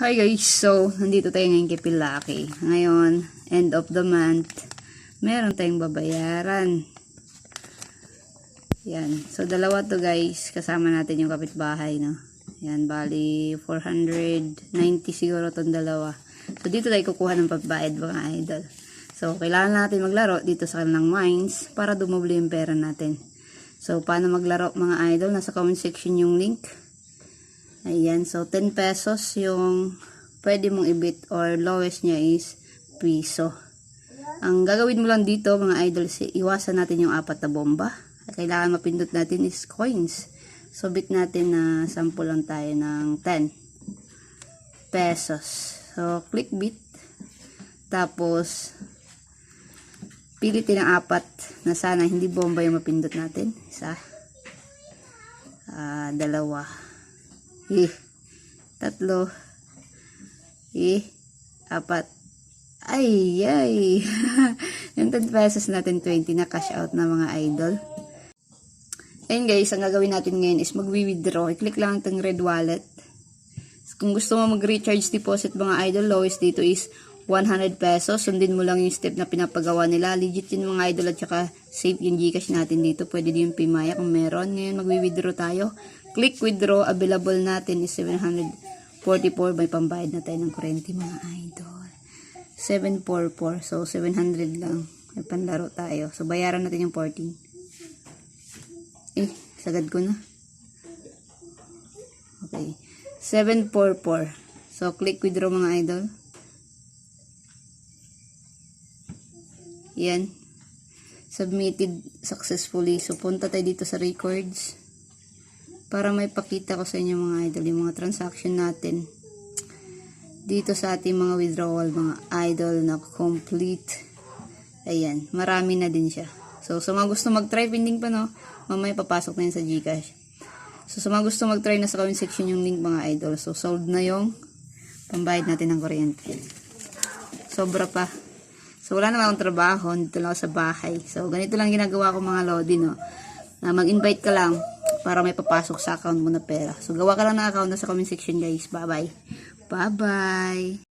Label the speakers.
Speaker 1: Hi guys, so nandito tayo ngayon kay Pilaki. Ngayon, end of the month, meron tayong babayaran. Yan. So, dalawa to guys. Kasama natin yung kapitbahay, no? Yan, bali 490 siguro tong dalawa. So, dito tayo kukuha ng pagbayad mga idol. So, kailangan natin maglaro dito sa kanilang mines para dumubli yung pera natin. So, paano maglaro mga idol? Nasa comment section yung link. Ayan, so 10 pesos yung pwede mong ibit or lowest niya is piso. Ang gagawin mo lang dito mga idol, is iwasan natin yung apat na bomba. Kailangan mapindot natin is coins. So bit natin na sample lang tayo ng 10 pesos. So click bit. Tapos pilitin ang apat na sana hindi bomba yung mapindot natin. Isa. Ah, dalawa. Eh, tatlo. Eh, apat. Ay, ay. yung 10 pesos natin, 20 na cash out na mga idol. Ayun guys, ang gagawin natin ngayon is mag-withdraw. I-click lang itong red wallet. Kung gusto mo mag-recharge deposit mga idol, lowest dito is 100 pesos. Sundin mo lang yung step na pinapagawa nila. Legit yun mga idol at saka safe yung Gcash natin dito. Pwede din yung Pimaya kung meron. Ngayon mag-withdraw tayo. Click withdraw. Available natin is 744. May pambayad na tayo ng kurente mga idol. 744. So 700 lang. May panlaro tayo. So bayaran natin yung 14. Eh, sagad ko na. Okay. 744. So click withdraw mga idol. Yan. Submitted successfully. So, punta tayo dito sa records. Para may pakita ko sa inyo mga idol, yung mga transaction natin. Dito sa ating mga withdrawal, mga idol na complete. Ayan. Marami na din siya. So, sa mga gusto mag-try, pending pa no, mamaya papasok na yun sa Gcash. So, sa mga gusto mag-try, nasa comment section yung link mga idol. So, sold na yung pambayad natin ng kuryente. Sobra pa. So, wala naman akong trabaho. Dito lang ako sa bahay. So, ganito lang ginagawa ko mga lodi, no? Na mag-invite ka lang para may papasok sa account mo na pera. So, gawa ka lang ng account na sa comment section, guys. Bye-bye. Bye-bye.